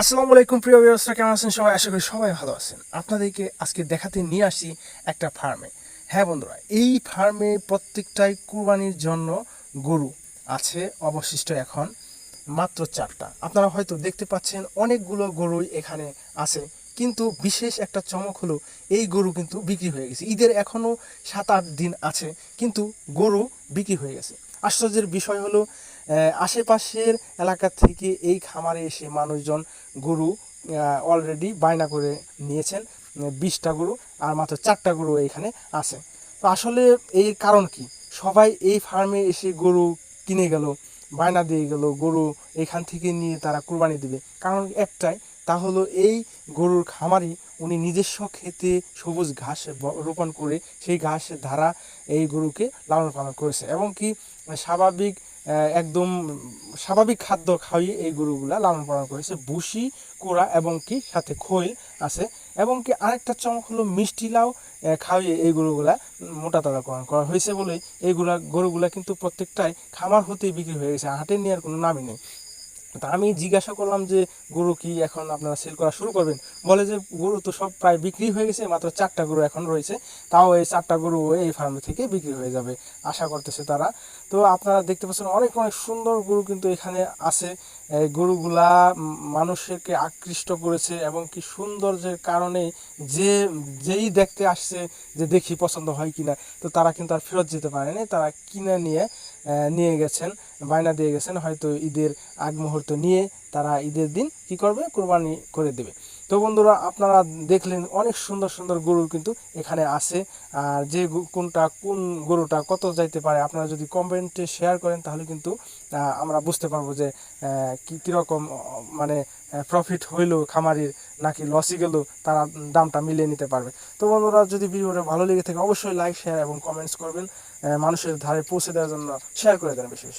আসসালামু আলাইকুম, প্রিয় ব্যবস্থা কেমন আছেন সবাই? আশা করি সবাই ভালো আছেন। আপনাদেরকে আজকে দেখাতে নিয়ে আসি একটা ফার্মে। হ্যাঁ বন্ধুরা, এই ফার্মে প্রত্যেকটাই কুরবানির জন্য গরু আছে অবশিষ্ট এখন মাত্র চারটা। আপনারা হয়তো দেখতে পাচ্ছেন অনেকগুলো গরুই এখানে আছে, কিন্তু বিশেষ একটা চমক হলো এই গরু কিন্তু বিক্রি হয়ে গেছে। ঈদের এখনও সাত আট দিন আছে, কিন্তু গরু বিক্রি হয়ে গেছে। আশ্চর্যের বিষয় হলো আশেপাশের এলাকা থেকে এই খামারে এসে মানুষজন গরু অলরেডি বায়না করে নিয়েছেন, বিশটা গরু আর মাত্র চারটা গরু এখানে আছে। তো আসলে এর কারণ কি? সবাই এই ফার্মে এসে গরু কিনে গেল, বায়না দিয়ে গেল, গরু এখান থেকে নিয়ে তারা কুরবানি দিবে। কারণ একটাই, তা হলো এই গরুর খামারি উনি নিজস্ব খেতে সবুজ ঘাস রোপণ করে সেই ঘাসের ধারা এই গরুকে লালন পালন করেছে। এবং কি, স্বাভাবিক একদম স্বাভাবিক খাদ্য খাইয়ে এই গরুগুলা লালন পালন করেছে। বুসি কোড়া এবং কি সাথে খৈল আছে এবং কি আরেকটা চমক হলো মিষ্টি লাউ খাইয়ে এই গরুগুলা মোটা তাজাকরণ করা হয়েছে বলেই এইগুলা গরুগুলা কিন্তু প্রত্যেকটাই খামার হতেই বিক্রি হয়ে গেছে। হাটে নেওয়ার কোনো নামই নেই। তা আমি জিজ্ঞাসা করলাম যে, গরু কি এখন আপনারা সেল করা শুরু করবেন? বলে যে, গরু তো সব প্রায় বিক্রি হয়ে গেছে, মাত্র চারটা গরু এখন রয়েছে। তাও এই চারটা গরু এই ফার্ম থেকে বিক্রি হয়ে যাবে। আশা করতেছে তারা। তো আপনারা দেখতে পাচ্ছেন অনেক অনেক সুন্দর গরু কিন্তু এখানে আছে। এই গরুগুলা মানুষকে আকৃষ্ট করেছে এবং কি সৌন্দর্যের কারণে যে, যেই দেখতে আসছে যে দেখি পছন্দ হয় কিনা, তো তারা কিন্তু আর ফেরত যেতে পারেনি। তারা কিনে নিয়ে নিয়ে গেছেন। বায়না দিয়ে গেছেন, হয়তো ঈদের আগ মুহূর্ত নিয়ে তারা ঈদের দিন কি করবে? কোরবানি করে দেবে। তো বন্ধুরা, আপনারা দেখলেন অনেক সুন্দর সুন্দর গরু কিন্তু এখানে আছে। আর যে কোনটা, কোন গরুটা কত যাইতে পারে, আপনারা যদি কমেন্টে শেয়ার করেন, তাহলে কিন্তু আমরা বুঝতে পারব যে কি কীরকম মানে প্রফিট হইল খামারির, নাকি লসই গেল, তারা দামটা মিলিয়ে নিতে পারবে। তো বন্ধুরা, যদি ভিডিওটা ভালো লেগে থাকে, অবশ্যই লাইক শেয়ার এবং কমেন্টস করবেন। মানুষের ধারে পৌঁছে দেওয়ার জন্য শেয়ার করে দেন, বিশেষ।